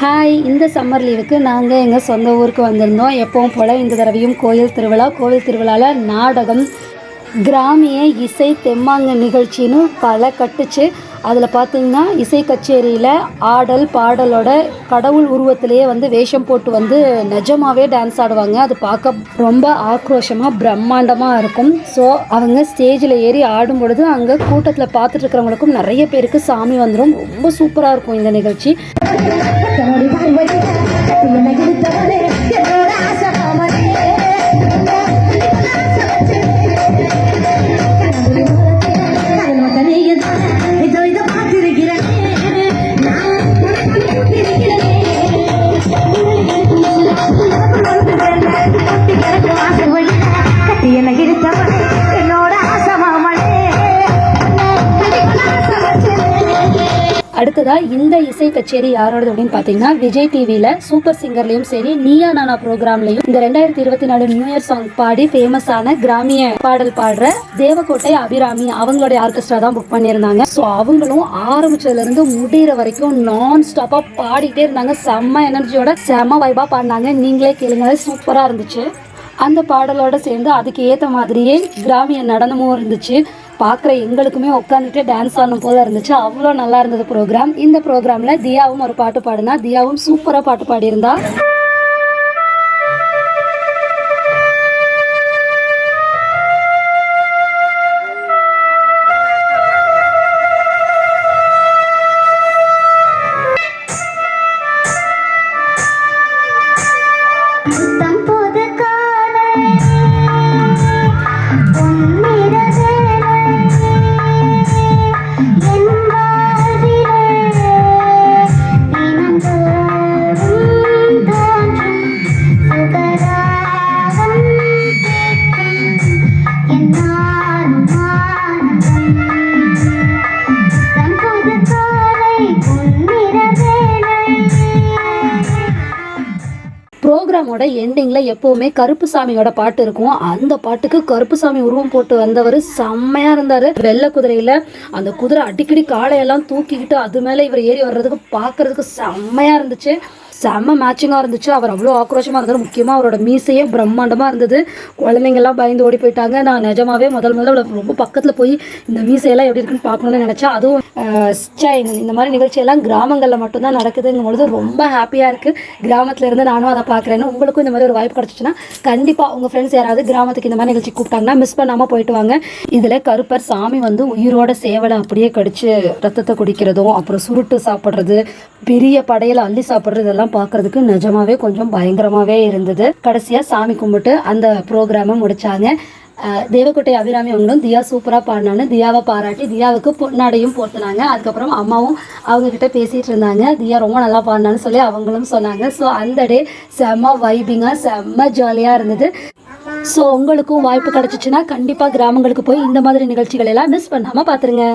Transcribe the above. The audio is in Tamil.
ஹாய் இந்த சம்மர் லீவுக்கு நாங்கள் எங்கள் சொந்த ஊருக்கு வந்திருந்தோம். எப்பவும் போல் இந்த தடவையும் கோயில் திருவிழா. கோயில் திருவிழாவில் நாடகம் கிராமிய இசை தெம்மாங்க நிகழ்ச்சின்னு பல கட்டுச்சு. அதில் பார்த்திங்கன்னா இசை கச்சேரியில் ஆடல் பாடலோட கடவுள் உருவத்திலேயே வந்து வேஷம் போட்டு வந்து நிஜமாகவே டான்ஸ் ஆடுவாங்க. அது பார்க்க ரொம்ப ஆக்ரோஷமாக பிரம்மாண்டமாக இருக்கும். ஸோ அவங்க ஸ்டேஜில் ஏறி ஆடும் பொழுது அங்கே கூட்டத்தில் பார்த்துட்டு இருக்கிறவங்களுக்கும் நிறைய பேருக்கு சாமி வந்துடும் ரொம்ப சூப்பராக இருக்கும் இந்த நிகழ்ச்சி. என்ன இருந்தவனே அடுத்ததாக இந்த இசை கச்சேரி யாரோடது அப்படின்னு பார்த்தீங்கன்னா விஜய் டிவியில் சூப்பர் சிங்கர்லேயும் சரி நீயா நானா ப்ரோக்ராம்லையும் இந்த ரெண்டாயிரத்தி இருபத்தி நாலு நியூ இயர் சாங் பாடி ஃபேமஸான கிராமிய பாடல் பாடுற தேவக்கோட்டை அபிராமி அவங்களுடைய ஆர்கெஸ்ட்ரா தான் புக் பண்ணியிருந்தாங்க. ஸோ அவங்களும் ஆரம்பிச்சதுலேருந்து முடிகிற வரைக்கும் நான் ஸ்டாப்பாக பாடிட்டே இருந்தாங்க. செம்ம எனர்ஜியோட செம்ம வைபாக பாடினாங்க. நீங்களே கேளுங்க சூப்பராக இருந்துச்சு. அந்த பாடலோட சேர்ந்து அதுக்கு ஏற்ற மாதிரியே கிராமிய நடனமும் இருந்துச்சு. பார்க்குற எங்களுக்குமே உட்காந்துட்டு டான்ஸ் ஆடணும் போல இருந்துச்சு. அவ்வளோ நல்லா இருந்தது ப்ரோக்ராம் இந்த ப்ரோக்ராமில் தியாவும் ஒரு பாட்டு பாடினா. தியாவும் சூப்பராக பாட்டு பாடியிருந்தா. படமோட எண்டிங்கில் எப்போவுமே கருப்புசாமியோட பாட்டு இருக்கும். அந்த பாட்டுக்கு கருப்புசாமி உருவம் போட்டு வந்தவர் செம்மையாக இருந்தார். வெள்ளை குதிரையில் அந்த குதிரை அடிக்கடி காளையெல்லாம் தூக்கிக்கிட்டு அது மேலே இவர் ஏறி வர்றதுக்கு பார்க்கறதுக்கு செம்மையாக இருந்துச்சு. செம்ம மேட்சிங்காக இருந்துச்சு. அவர் அவ்வளோ ஆக்ரோஷமாக இருந்தார். முக்கியமாக அவரோட மீசையே பிரம்மாண்டமாக இருந்தது. குழந்தைங்கெல்லாம் பயந்து ஓடி போயிட்டாங்க. நான் நிஜமாவே முதல் முதல்ல அவளை ரொம்ப பக்கத்தில் போய் இந்த மீசையெல்லாம் எப்படி இருக்குன்னு பார்க்கணும்னு நினச்சேன். அதுவும் ஆஹ், இந்த மாதிரி நிகழ்ச்சியெல்லாம் கிராமங்களில் மட்டும்தான் நடக்குதுங்கும் பொழுது ரொம்ப ஹாப்பியாக இருக்குது கிராமத்தில் இருந்து நானும் அதை பார்க்குறேன்னு உங்களுக்கும் இந்த மாதிரி ஒரு வாய்ப்பு கிடச்சிச்சுன்னா கண்டிப்பாக உங்கள் ஃப்ரெண்ட்ஸ் யாராவது கிராமத்துக்கு இந்த மாதிரி நிகழ்ச்சி கூப்பிட்டாங்கன்னா மிஸ் பண்ணாமல் போயிட்டு வாங்க. இதில் கருப்பர் சாமி வந்து உயிரோட சேவலை அப்படியே கடிச்சு ரத்தத்தை குடிக்கிறதும் அப்புறம் சுருட்டு சாப்பிட்றது பெரிய படையில் அள்ளி சாப்பிட்றது இதெல்லாம் பார்க்கறதுக்கு நிஜமாவே கொஞ்சம் பயங்கரமாகவே இருந்தது. கடைசியாக சாமி கும்பிட்டு அந்த ப்ரோக்ராமை முடிச்சாங்க. தேவக்கோட்டை அபிராமி அவங்களும் தியா சூப்பராக பாடினான்னு தியாவை பாராட்டி தியாவுக்கு பொன்னாடையும் போட்டுனாங்க. அதுக்கப்புறம் அம்மாவும் அவங்கக்கிட்ட பேசிகிட்டு இருந்தாங்க. தியா ரொம்ப நல்லா பாடினான்னு சொல்லி அவங்களும் சொன்னாங்க. ஸோ அந்த டே செம்ம வைபிங்காக செம்ம ஜாலியாக இருந்தது. ஸோ உங்களுக்கும் வாய்ப்பு கிடச்சிச்சின்னா கண்டிப்பாக கிராமங்களுக்கு போய் இந்த மாதிரி நிகழ்ச்சிகள் எல்லாம் மிஸ் பண்ணாமல் பார்த்துருங்க